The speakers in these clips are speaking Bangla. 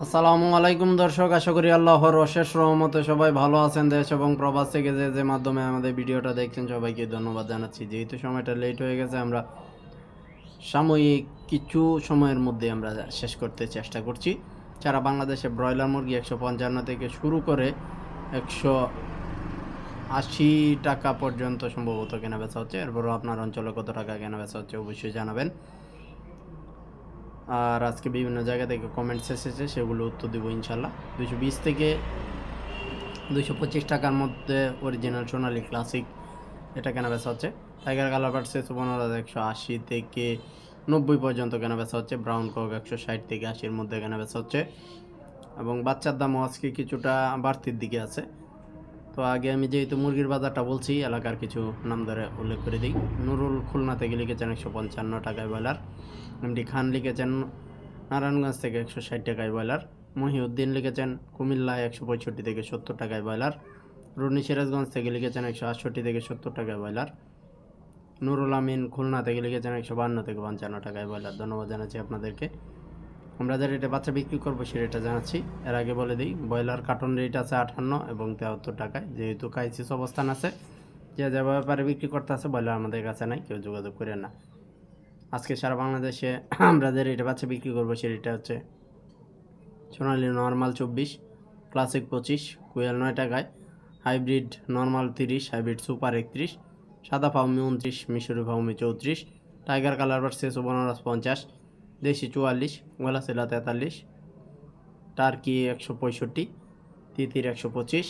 আসসালামু আলাইকুম দর্শক, আশা করি আল্লাহর অশেষ রহমতে সবাই ভালো আছেন দেশ এবং প্রবাস থেকে যে যে মাধ্যমে আমাদের ভিডিওটা দেখছেন সবাইকে ধন্যবাদ জানাচ্ছি। যেহেতু সময়টা লেট হয়ে গেছে, আমরা সাময়িক কিছু সময়ের মধ্যে আমরা শেষ করতে চেষ্টা করছি। যারা বাংলাদেশে ব্রয়লার মুরগি একশো পঞ্চান্ন থেকে শুরু করে একশো আশি টাকা পর্যন্ত সম্ভবত কেনা বেচা হচ্ছে। এরপরও আপনার অঞ্চলে কত টাকা কেনা বেচা হচ্ছে অবশ্যই জানাবেন। আর আজকে বিভিন্ন জায়গা থেকে কমেন্টস এসেছে, সেগুলো উত্তর দেবো ইনশাল্লাহ। দুশো বিশ থেকে দুশো পঁচিশ টাকার মধ্যে অরিজিনাল সোনালি ক্লাসিক এটা কেনা বেচা হচ্ছে। টাইগার কালার ভার্সেস পনেরো একশো আশি থেকে নব্বই পর্যন্ত কেনা বেচা হচ্ছে। ব্রাউন কক একশো ষাট থেকে আশির মধ্যে কেনা বেচা হচ্ছে। এবং বাচ্চার দামও আজকে কিছুটা বাড়তির দিকে আছে। তো আগে আমি যেহেতু মুরগির বাজারটা বলছি, এলাকার কিছু নাম ধরে উল্লেখ করে দিই। নুরুল খুলনা থেকে লিখেছেন একশো পঞ্চান্ন টাকায় ব্রয়লার। এমডি খান লিখেছেন নারায়ণগঞ্জ থেকে একশো ষাট টাকায় ব্রয়লার। মহিউদ্দিন লিখেছেন কুমিল্লায় একশো পঁয়ষট্টি থেকে সত্তর টাকায় ব্রয়লার। রুনি সিরাজগঞ্জ থেকে লিখেছেন একশো আটষট্টি থেকে সত্তর টাকায় ব্রয়লার। নুরুল আমিন খুলনা থেকে লিখেছেন একশো বান্ন থেকে পঞ্চান্ন টাকায় ব্রয়লার। ধন্যবাদ জানাচ্ছি আপনাদেরকে। আমরা যে রেটে বাচ্চা বিক্রি করব সে রেটটা জানাচ্ছি। এর আগে বলে দিই, ব্রয়লার কার্টন রেট আছে আটান্ন এবং তেহাত্তর টাকায়। যেহেতু কাইসিস অবস্থান আছে, যে যে ব্যাপারে বিক্রি করতে আছে ব্রয়লার আমাদের কাছে নাই, কেউ যোগাযোগ করে না। আজকে সারা বাংলাদেশে আমরা যে রেটে বাচ্চা বিক্রি করব সে রেটটা হচ্ছে সোনালি নর্মাল চব্বিশ, ক্লাসিক পঁচিশ, কুয়েল নয় টাকায়, হাইব্রিড নর্মাল তিরিশ, হাইব্রিড সুপার একত্রিশ, সাদা ফাউমি উনত্রিশ, মিশরি ফাউমি চৌত্রিশ, টাইগার কালার ভার্সেস বনারস পঞ্চাশ দেশি চুয়াল্লিশ গোলাশিলা তেতাল্লিশ, টার্কি একশো পঁয়ষট্টি, তিতির একশো পঁচিশ,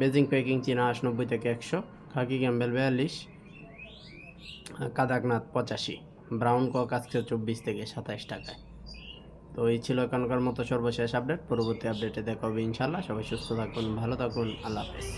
বেজিং পেকিং চীনা আশ নব্বই থেকে একশো, খাকি ক্যাম্বেল বিয়াল্লিশ, কাদাকনাথ পঁচাশি, ব্রাউন কক আজকে চব্বিশ থেকে সাতাইশ টাকায়। তো এই ছিল এখনকার মতো সর্বশেষ আপডেট। পরবর্তী আপডেটে দেখা হবে ইনশাল্লাহ সবাই সুস্থ থাকুন, ভালো থাকুন। আল্লাহ হাফেজ।